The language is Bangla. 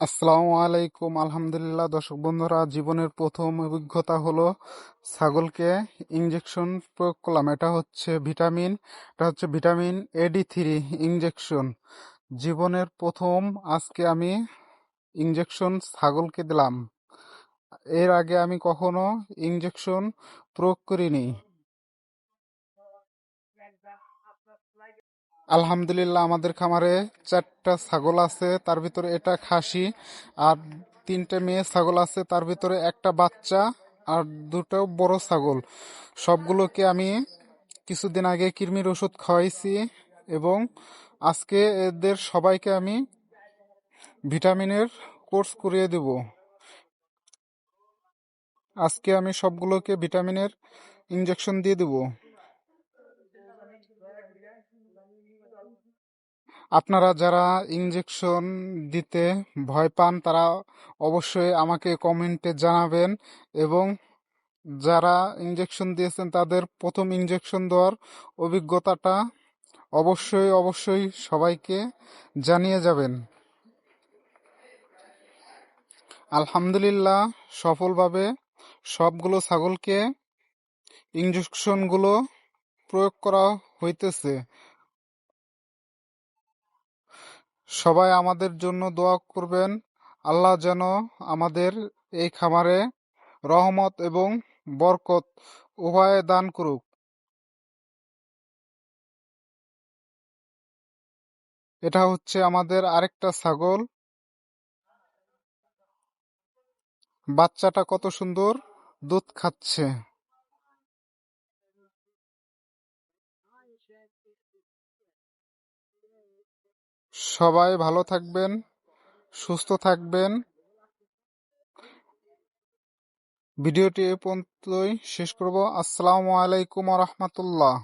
আসসালামু আলাইকুম। আলহামদুলিল্লাহ, দর্শক বন্ধুরা, জীবনের প্রথম অভিজ্ঞতা হলো ছাগলকে ইঞ্জেকশন প্রয়োগ করলাম। এটা হচ্ছে ভিটামিন এটা হচ্ছে ভিটামিন এডি থ্রি ইঞ্জেকশন জীবনের প্রথম আজকে আমি ইঞ্জেকশন ছাগলকে দিলাম। এর আগে আমি কখনো ইঞ্জেকশন প্রয়োগ করিনি। আলহামদুলিল্লাহ, আমাদের খামারে চারটা ছাগল আছে, তার ভিতরে এটা খাসি, আর তিনটে মেয়ে ছাগল আছে, তার ভিতরে একটা বাচ্চা আর দুটো বড় ছাগল। সবগুলোকে আমি কিছুদিন আগে কৃমির ওষুধ খাওয়াইছি এবং আজকে এদের সবাইকে আমি ভিটামিনের কোর্স করিয়ে দেব। আজকে আমি সবগুলোকে ভিটামিনের ইঞ্জেকশন দিয়ে দেবো। আপনারা যারা ইঞ্জেকশন দিতে ভয় পান, তারা অবশ্যই আমাকে কমেন্টে জানাবেন এবং যারা ইঞ্জেকশন দিয়েছেন, তাদের প্রথম ইঞ্জেকশন দেওয়ার অভিজ্ঞতাটা অবশ্যই অবশ্যই সবাইকে জানিয়ে যাবেন। আলহামদুলিল্লাহ, সফলভাবে সবগুলো ছাগলকে ইঞ্জেকশনগুলো প্রয়োগ করা হইতেছে। সবাই আমাদের জন্য দোয়া করবেন। আল্লাহ যেন আমাদের এই খামারে রহমত এবং বরকত উভয়ে দান করুক। এটা হচ্ছে আমাদের আরেকটা ছাগল। বাচ্চাটা কত সুন্দর দুধ খাচ্ছে। সবাই ভালো থাকবেন সুস্থ থাকবেন। ভিডিওটি এ পর্যন্তই শেষ করব। আসসালামু আলাইকুম রহমতুল্লাহ।